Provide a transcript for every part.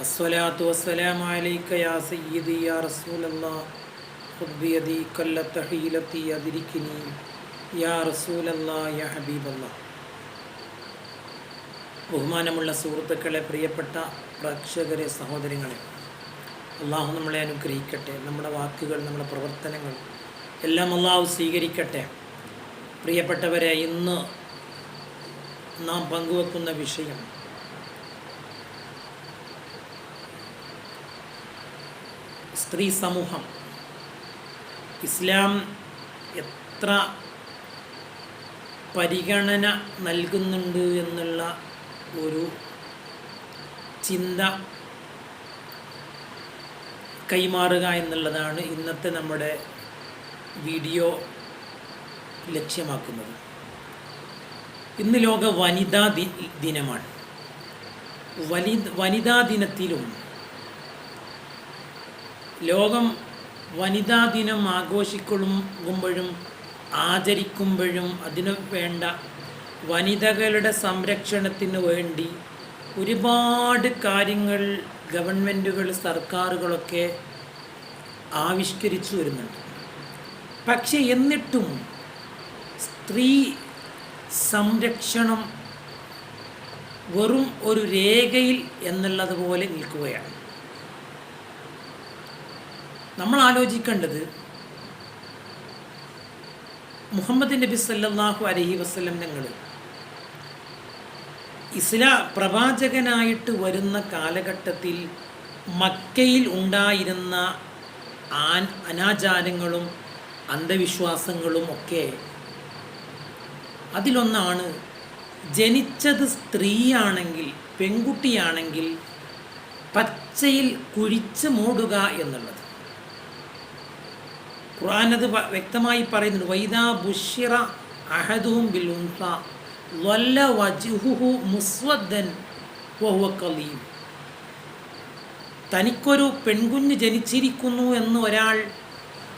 അസ്വലാത്തു വസ്സലാം യാ സയ്യിദി യാ യാ യാ ബഹുമാനമുള്ള സുഹൃത്തുക്കളെ പ്രിയപ്പെട്ട പ്രേക്ഷകരെ സഹോദരങ്ങളെ അള്ളാഹു നമ്മളെ അനുഗ്രഹിക്കട്ടെ. നമ്മുടെ വാക്കുകൾ നമ്മുടെ പ്രവർത്തനങ്ങൾ എല്ലാം അള്ളാഹു സ്വീകരിക്കട്ടെ. പ്രിയപ്പെട്ടവരെ ഇന്ന് നാം പങ്കുവെക്കുന്ന വിഷയം സ്ത്രീ സമൂഹം. ഇസ്ലാം എത്ര പരിഗണന നൽകുന്നുണ്ട് എന്നുള്ള ഒരു ചിന്ത കൈമാറുക എന്നുള്ളതാണ് ഇന്നത്തെ നമ്മുടെ വീഡിയോ ലക്ഷ്യമാക്കുന്നത്. ഇന്ന് ലോക വനിതാ ദിനമാണ്. വനി വനിതാ ദിനത്തിലും ലോകം വനിതാ ദിനം ആഘോഷിക്കുമ്പോഴും ആചരിക്കുമ്പോഴും അതിനു വേണ്ട വനിതകളുടെ സംരക്ഷണത്തിന് വേണ്ടി ഒരുപാട് കാര്യങ്ങൾ ഗവൺമെന്റുകൾ സർക്കാരുകളൊക്കെ ആവിഷ്കരിച്ചു വരുന്നുണ്ട്. പക്ഷെ എന്നിട്ടും സ്ത്രീ സംരക്ഷണം വെറും ഒരു രേഖയിൽ എന്നുള്ളതുപോലെ നിൽക്കുകയാണ്. നമ്മൾ ആലോചിക്കേണ്ടത് മുഹമ്മദ് നബി സല്ലാഹു അലഹി വസല്ലം ഞങ്ങൾ ഇസ്ലാ പ്രവാചകനായിട്ട് വരുന്ന കാലഘട്ടത്തിൽ മക്കയിൽ ഉണ്ടായിരുന്ന ആൻ അനാചാരങ്ങളും അന്ധവിശ്വാസങ്ങളും ഒക്കെ അതിലൊന്നാണ് ജനിച്ചത് സ്ത്രീയാണെങ്കിൽ പെൺകുട്ടിയാണെങ്കിൽ പച്ചയിൽ കുഴിച്ച് മൂടുക എന്നുള്ളത്. ഖുർആാനത് വ്യക്തമായി പറയുന്നുണ്ട്. വൈദാ ബുഷിറ അഹദും ബിൽ വല്ല വഹുവ തനിക്കൊരു പെൺകുഞ്ഞ് ജനിച്ചിരിക്കുന്നു എന്ന് ഒരാൾ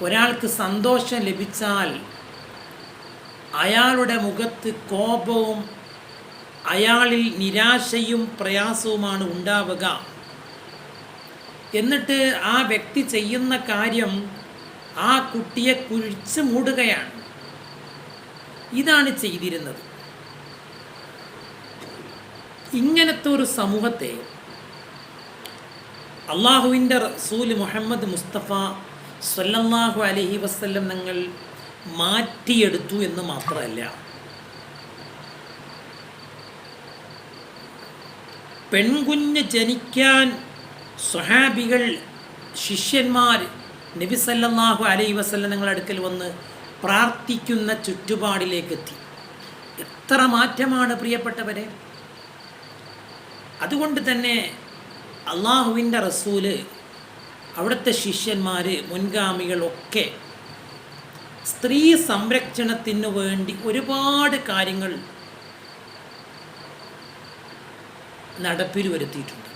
ഒരാൾക്ക് സന്തോഷം ലഭിച്ചാൽ അയാളുടെ മുഖത്ത് കോപവും അയാളിൽ നിരാശയും പ്രയാസവുമാണ് ഉണ്ടാവുക. എന്നിട്ട് ആ വ്യക്തി ചെയ്യുന്ന കാര്യം ആ കുട്ടിയെ കുഴിച്ച് മൂടുകയാണ്. ഇതാണ് ചെയ്തിരുന്നത്. ഇങ്ങനത്തെ ഒരു സമൂഹത്തെ അള്ളാഹുവിന്റെ റസൂൽ മുഹമ്മദ് മുസ്തഫ സല്ലല്ലാഹു അലഹി വസ്ല്ലം ഞങ്ങൾ മാറ്റിയെടുത്തു എന്ന് മാത്രമല്ല. പെൺകുഞ്ഞ് ജനിക്കാൻ സ്വഹാബികൾ ശിഷ്യന്മാർ നബി സല്ലല്ലാഹു അലൈഹി വസല്ലം നിങ്ങളുടെ അടുക്കൽ വന്ന് പ്രാർത്ഥിക്കുന്ന ചുറ്റുപാടിലേക്ക് എത്തി എത്ര മാറ്റമാണ് പ്രിയപ്പെട്ടവരെ? അതുകൊണ്ട് തന്നെ അള്ളാഹുവിന്റെ റസൂൽ അവിടുത്തെ ശിഷ്യന്മാർ മുൻഗാമികളൊക്കെ സ്ത്രീ സംരക്ഷണത്തിന് വേണ്ടി ഒരുപാട് കാര്യങ്ങൾ നടപ്പിൽ വരുത്തിയിട്ടുണ്ട്.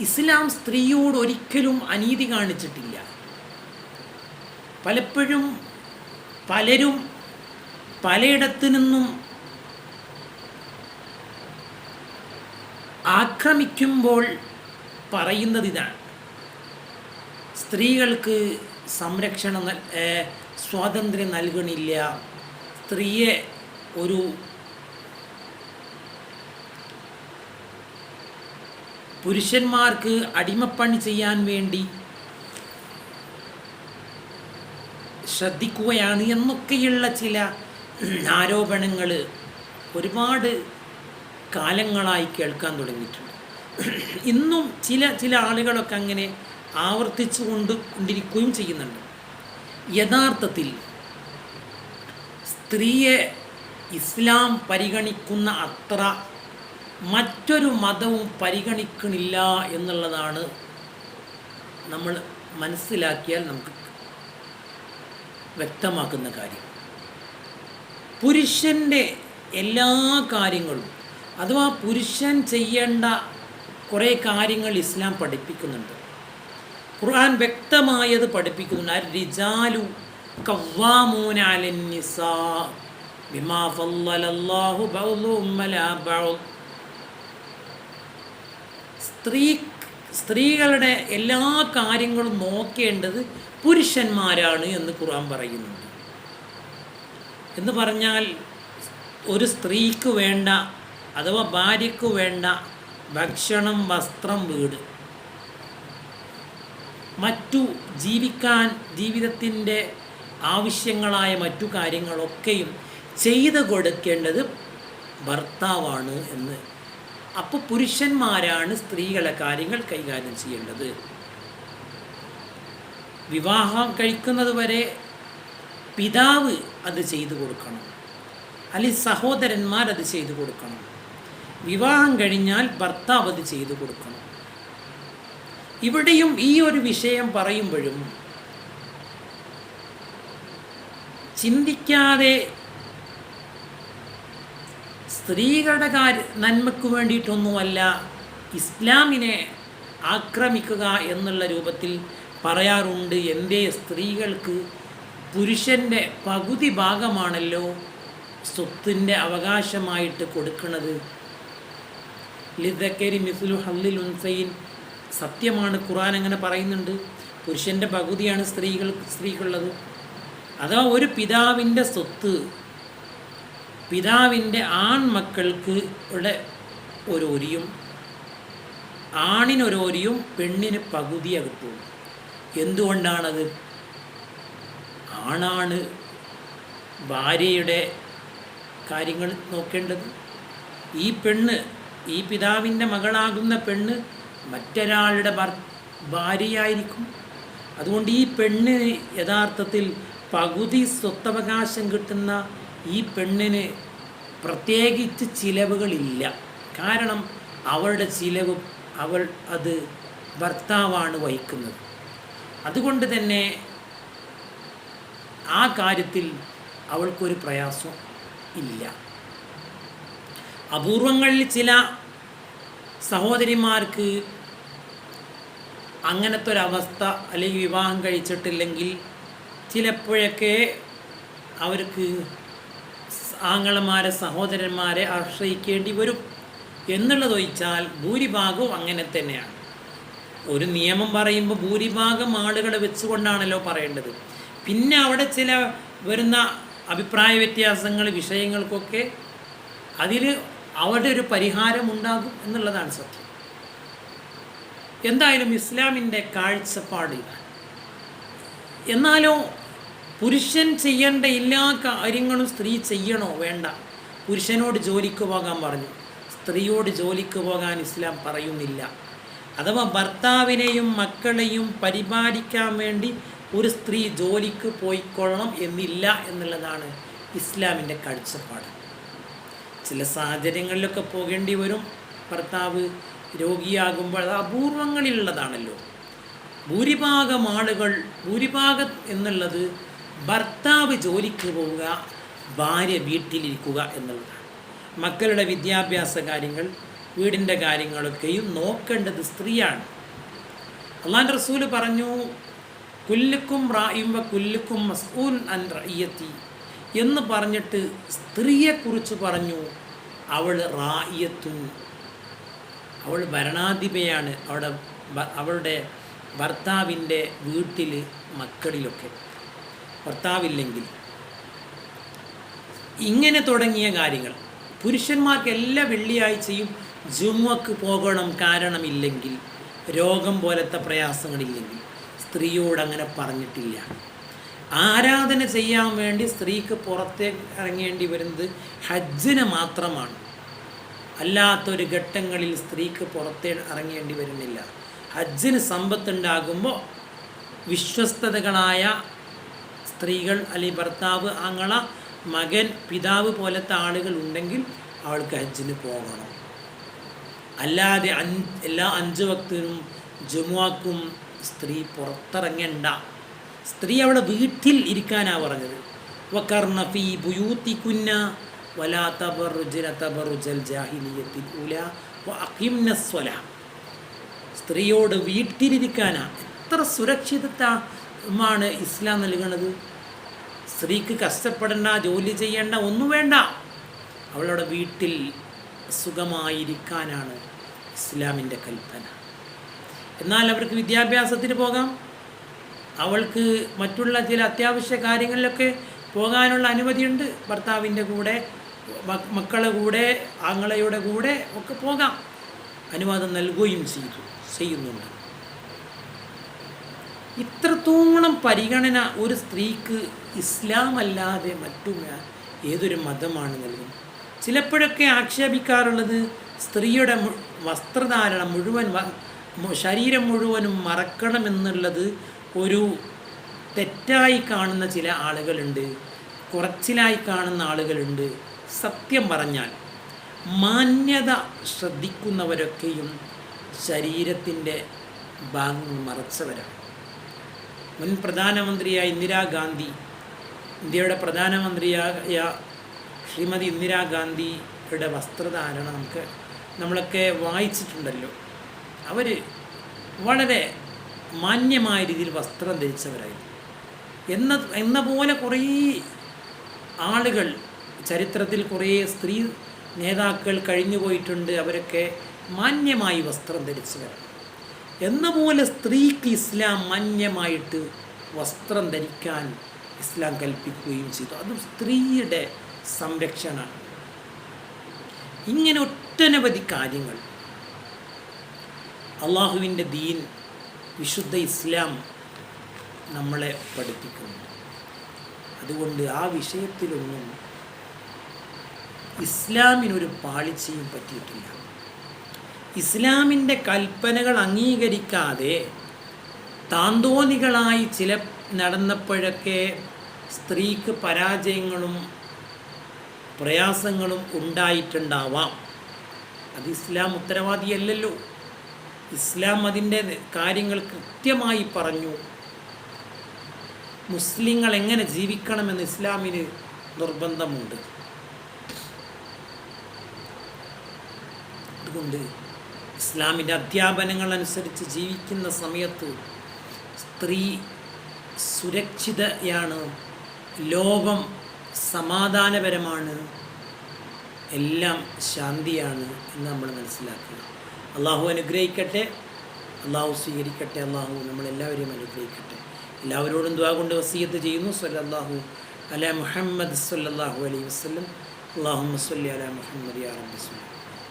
ഇസ്ലാം സ്ത്രീയോട് ഒരിക്കലും അനീതി കാണിച്ചിട്ടില്ല. പലപ്പോഴും പലരും പലയിടത്തു നിന്നും ആക്രമിക്കുമ്പോൾ പറയുന്നത് ഇതാണ് സ്ത്രീകൾക്ക് സംരക്ഷണം സ്വാതന്ത്ര്യം നൽകണില്ല. സ്ത്രീയെ ഒരു പുരുഷന്മാർക്ക് അടിമപ്പണി ചെയ്യാൻ വേണ്ടി ശ്രദ്ധിക്കുകയാണ് എന്നൊക്കെയുള്ള ചില ആരോപണങ്ങൾ ഒരുപാട് കാലങ്ങളായി കേൾക്കാൻ തുടങ്ങിയിട്ടുണ്ട്. ഇന്നും ചില ചില ആളുകളൊക്കെ അങ്ങനെ ആവർത്തിച്ചു കൊണ്ട് കൊണ്ടിരിക്കുകയും ചെയ്യുന്നുണ്ട്. യഥാർത്ഥത്തിൽ സ്ത്രീയെ ഇസ്ലാം പരിഗണിക്കുന്ന അത്ര മറ്റൊരു മതവും പരിഗണിക്കണില്ല എന്നുള്ളതാണ് നമ്മൾ മനസ്സിലാക്കിയാൽ നമുക്ക് വ്യക്തമാക്കുന്ന കാര്യം. പുരുഷന്റെ എല്ലാ കാര്യങ്ങളും അഥവാ പുരുഷൻ ചെയ്യേണ്ട കുറേ കാര്യങ്ങൾ ഇസ്ലാം പഠിപ്പിക്കുന്നുണ്ട്. ഖുർആൻ വ്യക്തമായത് പഠിപ്പിക്കുന്നുണ്ട്. സ്ത്രീ സ്ത്രീകളുടെ എല്ലാ കാര്യങ്ങളും നോക്കേണ്ടത് പുരുഷന്മാരാണ് എന്ന് ഖുർആൻ പറയുന്നുണ്ട്. എന്ന് പറഞ്ഞാൽ ഒരു സ്ത്രീക്ക് വേണ്ട അഥവാ ഭാര്യയ്ക്ക് വേണ്ട ഭക്ഷണം വസ്ത്രം വീട്. മറ്റു ജീവിക്കാൻ ജീവിതത്തിന്റെ ആവശ്യങ്ങളായ മറ്റു കാര്യങ്ങളൊക്കെയും ചെയ്തു കൊടുക്കേണ്ടത് ഭർത്താവാണ് എന്ന് അപ്പോൾ പുരുഷന്മാരാണ് സ്ത്രീകളെ കാര്യങ്ങൾ കൈകാര്യം ചെയ്യേണ്ടത്. വിവാഹം കഴിക്കുന്നത് വരെ പിതാവ് അത് ചെയ്തു കൊടുക്കണം. അല്ലെങ്കിൽ സഹോദരന്മാർ അത് ചെയ്തു കൊടുക്കണം. വിവാഹം കഴിഞ്ഞാൽ ഭർത്താവ് അത് ചെയ്തു കൊടുക്കണം. ഇവിടെയും ഈ ഒരു വിഷയം പറയുമ്പോഴും ചിന്തിക്കാതെ സ്ത്രീകളുടെ കാര്യ നന്മയ്ക്ക് വേണ്ടിയിട്ടൊന്നുമല്ല ഇസ്ലാമിനെ ആക്രമിക്കുക എന്നുള്ള രൂപത്തിൽ പറയാറുണ്ട്. എന്റെ സ്ത്രീകൾക്ക് പുരുഷന്റെ പകുതി ഭാഗമാണല്ലോ സ്വത്തിന്റെ അവകാശമായിട്ട് കൊടുക്കുന്നത് ലിദക്കരി മിസുലു ഹല്ലിൽ ഉൻസൈൻ സത്യമാണ് ഖുറാൻ അങ്ങനെ പറയുന്നുണ്ട്. പുരുഷന്റെ പകുതിയാണ് സ്ത്രീകൾ സ്ത്രീക്കുള്ളത്. അഥവാ ഒരു പിതാവിന്റെ സ്വത്ത് പിതാവിന്റെ ആൺമക്കൾക്ക് ഉള്ള ഒരോരിയും ആണിനൊരോരിയും പെണ്ണിന് പകുതിയെ കിട്ടുള്ളൂ എന്തുകൊണ്ടാണത്? ആണാണ് ഭാര്യയുടെ കാര്യങ്ങൾ നോക്കേണ്ടത്. ഈ പെണ്ണ് ഈ പിതാവിന്റെ മകളാകുന്ന പെണ്ണ് മറ്റൊരാളുടെ ഭാര്യയായിരിക്കും. അതുകൊണ്ട് ഈ പെണ്ണിന് യഥാർത്ഥത്തിൽ പകുതി സ്വത്തവകാശം കിട്ടുന്ന ഈ പെണ്ണിന് പ്രത്യേകിച്ച് ചിലവുകളില്ല. കാരണം അവളുടെ ചിലവ് അവൾ അത് ഭർത്താവാണ് വഹിക്കുന്നത്. അതുകൊണ്ട് തന്നെ ആ കാര്യത്തിൽ അവൾക്കൊരു പ്രയാസം ഇല്ല. അപൂർവങ്ങളിൽ ചില സഹോദരിമാർക്ക് അങ്ങനത്തെ ഒരവസ്ഥ അല്ലെങ്കിൽ വിവാഹം കഴിച്ചിട്ടില്ലെങ്കിൽ ചിലപ്പോഴൊക്കെ അവർക്ക് ആങ്ങളമാരെ സഹോദരന്മാരെ ആശ്രയിക്കേണ്ടി വരും എന്നുള്ളതൊഴിച്ചാൽ ഭൂരിഭാഗവും അങ്ങനെ തന്നെയാണ്. ഒരു നിയമം പറയുമ്പോൾ ഭൂരിഭാഗം ആളുകളെ വെച്ചുകൊണ്ടാണല്ലോ പറയേണ്ടത്. പിന്നെ അവിടെ ചില വരുന്ന അഭിപ്രായ വ്യത്യാസങ്ങൾ വിഷയങ്ങൾക്കൊക്കെ അതിൽ അവിടെ ഒരു പരിഹാരം ഉണ്ടാകും എന്നുള്ളതാണ് സത്യം. എന്തായാലും ഇസ്ലാമിന്റെ കാഴ്ചപ്പാട് ഇതാണ്. എന്നാലോ പുരുഷൻ ചെയ്യേണ്ട എല്ലാ കാര്യങ്ങളും സ്ത്രീ ചെയ്യണോ? വേണ്ട. പുരുഷനോട് ജോലിക്ക് പോകാൻ പറഞ്ഞു. സ്ത്രീയോട് ജോലിക്ക് പോകാൻ ഇസ്ലാം പറയുന്നില്ല. അഥവാ ഭർത്താവിനെയും മക്കളെയും പരിപാലിക്കാൻ വേണ്ടി ഒരു സ്ത്രീ ജോലിക്ക് പോയിക്കൊള്ളണം എന്നില്ല എന്നുള്ളതാണ് ഇസ്ലാമിന്റെ കാഴ്ചപ്പാട്. ചില സാഹചര്യങ്ങളിലൊക്കെ പോകേണ്ടി വരും. ഭർത്താവ് രോഗിയാകുമ്പോൾ അത് അപൂർവങ്ങളിലുള്ളതാണല്ലോ. ഭൂരിഭാഗം ആളുകൾ ഭൂരിഭാഗം എന്നുള്ളത് ഭർത്താവ് ജോലിക്ക് പോവുക ഭാര്യ വീട്ടിലിരിക്കുക എന്നുള്ളതാണ്. മക്കളുടെ വിദ്യാഭ്യാസ കാര്യങ്ങൾ വീടിന്റെ കാര്യങ്ങളൊക്കെയും നോക്കേണ്ടത് സ്ത്രീയാണ്. അള്ളാൻ റസൂൽ പറഞ്ഞു കുല്ലുക്കും റായുമ്പ കുല്ലുക്കും മസ്ഊൽ അൻ റയ്യത്തി എന്ന് പറഞ്ഞിട്ട് സ്ത്രീയെക്കുറിച്ച് പറഞ്ഞു അവൾ റായ്യത്തു അവൾ ഭരണാധിപയാണ്. അവിടെ അവളുടെ ഭർത്താവിന്റെ വീട്ടിൽ മക്കളിലൊക്കെ. ഭർത്താവില്ലെങ്കിൽ. ഇങ്ങനെ തുടങ്ങിയ കാര്യങ്ങൾ. പുരുഷന്മാർക്ക് എല്ലാ വെള്ളിയാഴ്ചയും ജുമ്മക്ക് പോകണം കാരണമില്ലെങ്കിൽ രോഗം പോലത്തെ പ്രയാസങ്ങളില്ലെങ്കിൽ സ്ത്രീയോട് അങ്ങനെ പറഞ്ഞിട്ടില്ല. ആരാധന ചെയ്യാൻ വേണ്ടി സ്ത്രീക്ക് പുറത്തേക്ക് ഇറങ്ങേണ്ടി വരുന്നത് ഹജ്ജിന് മാത്രമാണ്. അല്ലാത്തൊരു ഘട്ടങ്ങളിൽ സ്ത്രീക്ക് പുറത്തേ ഇറങ്ങേണ്ടി വരുന്നില്ല. ഹജ്ജിന് സമ്പത്തുണ്ടാകുമ്പോൾ വിശ്വസ്തതകളായ സ്ത്രീകൾ അല്ലെങ്കിൽ ഭർത്താവ് ആങ്ങള മകൻ പിതാവ് പോലത്തെ ആളുകൾ ഉണ്ടെങ്കിൽ അവൾക്ക് ഹജ്ജിന് പോകണം. അല്ലാതെ അഞ്ച് എല്ലാ അഞ്ച് വക്തിനും ജുമുവാക്കും സ്ത്രീ പുറത്തിറങ്ങേണ്ട. സ്ത്രീ അവിടെ വീട്ടിൽ ഇരിക്കാനാണ് പറഞ്ഞത്. വക്കർണ ഫീ ബുയൂത്തിക്കുന്ന വലാ ഉല സ്ത്രീയോട് വീട്ടിലിരിക്കാനാ എത്ര സുരക്ഷിതത്വമാണ് ഇസ്ലാം നൽകുന്നത് സ്ത്രീക്ക് കഷ്ടപ്പെടേണ്ട ജോലി ചെയ്യേണ്ട ഒന്നും വേണ്ട. അവളുടെ വീട്ടിൽ സുഖമായിരിക്കാനാണ് ഇസ്ലാമിന്റെ കൽപ്പന. എന്നാൽ അവർക്ക് വിദ്യാഭ്യാസത്തിന് പോകാം. അവൾക്ക് മറ്റുള്ള ചില അത്യാവശ്യ കാര്യങ്ങളിലൊക്കെ പോകാനുള്ള അനുമതിയുണ്ട്. ഭർത്താവിന്റെ കൂടെ മക്കളെ കൂടെ ആങ്ങളയുടെ കൂടെ ഒക്കെ പോകാം. അനുവാദം നൽകുകയും ചെയ്തു ചെയ്യുന്നുണ്ട്. ഇത്രത്തോളം പരിഗണന ഒരു സ്ത്രീക്ക് ഇസ്ലാം അല്ലാതെ മറ്റു ഏതൊരു മതമാണ് നൽകുന്നത് ചിലപ്പോഴൊക്കെ ആക്ഷേപിക്കാറുള്ളത് സ്ത്രീയുടെ വസ്ത്രധാരണം മുഴുവൻ ശരീരം മുഴുവനും മറക്കണമെന്നുള്ളത് ഒരു തെറ്റായി കാണുന്ന ചില ആളുകളുണ്ട്. കുറച്ചിലായി കാണുന്ന ആളുകളുണ്ട്. സത്യം പറഞ്ഞാൽ മാന്യത ശ്രദ്ധിക്കുന്നവരൊക്കെയും ശരീരത്തിന്റെ ഭാഗങ്ങൾ മറച്ചവരാണ്. മുൻ പ്രധാനമന്ത്രിയായ ഇന്ദിരാഗാന്ധി ഇന്ത്യയുടെ പ്രധാനമന്ത്രിയായ ശ്രീമതി ഇന്ദിരാഗാന്ധിയുടെ വസ്ത്രധാരണം നമുക്ക് നമ്മളൊക്കെ വായിച്ചിട്ടുണ്ടല്ലോ. അവർ വളരെ മാന്യമായ രീതിയിൽ വസ്ത്രം ധരിച്ചവരായിരുന്നു. എന്ന എന്ന പോലെ കുറേ ആളുകൾ ചരിത്രത്തിൽ കുറേ സ്ത്രീ നേതാക്കൾ കഴിഞ്ഞു പോയിട്ടുണ്ട് അവരൊക്കെ മാന്യമായി വസ്ത്രം ധരിച്ചവരാണ്. എന്ന പോലെ സ്ത്രീക്ക് ഇസ്ലാം മാന്യമായിട്ട് വസ്ത്രം ധരിക്കാൻ ഇസ്ലാം കൽപ്പിക്കുകയും ചെയ്തു. അതും സ്ത്രീയുടെ സംരക്ഷണമാണ്. ഇങ്ങനെ ഒട്ടനവധി കാര്യങ്ങൾ. അള്ളാഹുവിന്റെ ദീൻ വിശുദ്ധ ഇസ്ലാം നമ്മളെ പഠിപ്പിക്കുന്നു. അതുകൊണ്ട് ആ വിഷയത്തിലൊന്നും ഇസ്ലാമിനൊരു പാളിച്ചയും പറ്റിയിട്ടില്ല. ഇസ്ലാമിന്റെ കൽപ്പനകൾ അംഗീകരിക്കാതെ താന്തോന്നികളായി ചില നടന്നപ്പോഴൊക്കെ സ്ത്രീക്ക് പരാജയങ്ങളും പ്രയാസങ്ങളും ഉണ്ടായിട്ടുണ്ടാവാം. അത് ഇസ്ലാം ഉത്തരവാദിയല്ലല്ലോ. ഇസ്ലാം അതിന്റെ കാര്യങ്ങൾ കൃത്യമായി പറഞ്ഞു. മുസ്ലിങ്ങൾ എങ്ങനെ ജീവിക്കണമെന്ന് ഇസ്ലാമിന് നിർബന്ധമുണ്ട്. അതുകൊണ്ട് ഇസ്ലാമിന്റെ അധ്യാപനങ്ങൾ അനുസരിച്ച് ജീവിക്കുന്ന സമയത്ത് സ്ത്രീ സുരക്ഷിതയാണ്. ലോകം സമാധാനപരമാണ്. എല്ലാം ശാന്തിയാണ് എന്ന് നമ്മൾ മനസ്സിലാക്കുക. അള്ളാഹു അനുഗ്രഹിക്കട്ടെ. അള്ളാഹു സ്വീകരിക്കട്ടെ. അള്ളാഹു നമ്മളെല്ലാവരെയും അനുഗ്രഹിക്കട്ടെ. എല്ലാവരോടും ദ്വാ കൊണ്ട് വസീയത്ത് ചെയ്യുന്നു. സല്ലല്ലാഹു അല മുഹമ്മദ് സല്ലാഹു അലൈഹി വസ്ലം അള്ളാഹു സല്ലി അല മുഹമ്മദ് യാ റബ്ബി